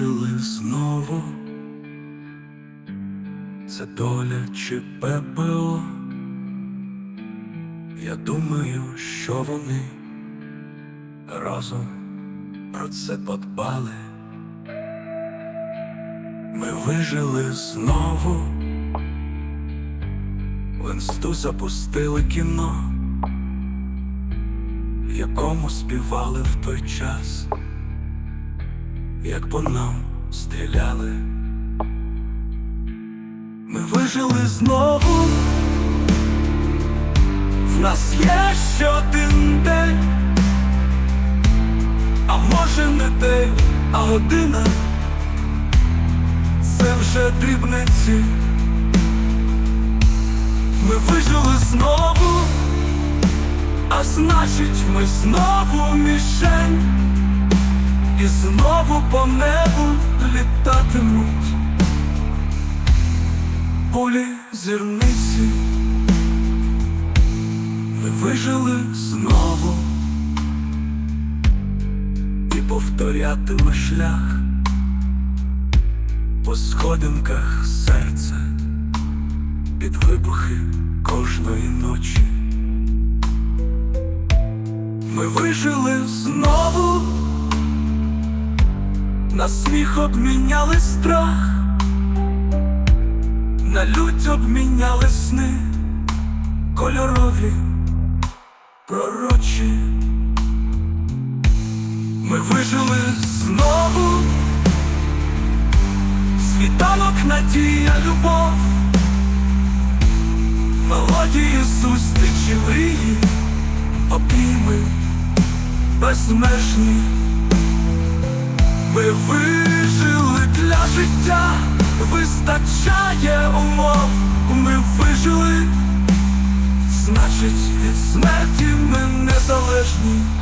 вижили знову. Це доля чи ППО. Я думаю, що вони разом про це подбали. Ми вижили знову. В інсту запустили кіно, якому співали в той час, як по нам стріляли. Ми вижили знову. В нас є ще один день, а може не день, а година. Це вже дрібниці. Ми вижили знову, а значить, ми знову мішень, знову по небу літатимуть полі зірниці. Ми вижили знову і повторятиме шлях по сходинках серця під вибухи кожної ночі. Ми вижили знову, на сміх обміняли страх, на лють обміняли сни кольорові, пророчі. Ми вижили знову, світанок, надія, любов, мелодії зустрічі мрії, обійми безмежні. Ми вижили для життя, вистачає умов, ми вижили, значить від смерті ми незалежні.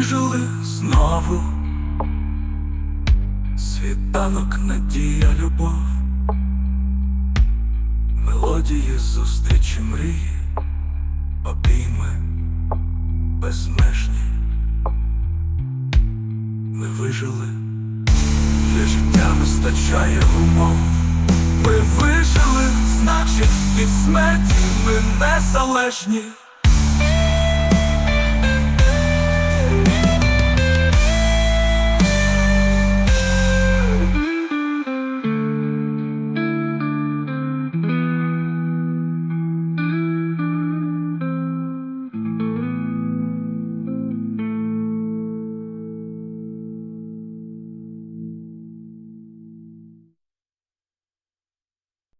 Вижили знову. Світанок, надія, любов, мелодії, зустрічі, мрії, обійми безмежні. Ми вижили, для життя вистачає умов. Ми вижили, значить від смерті ми незалежні.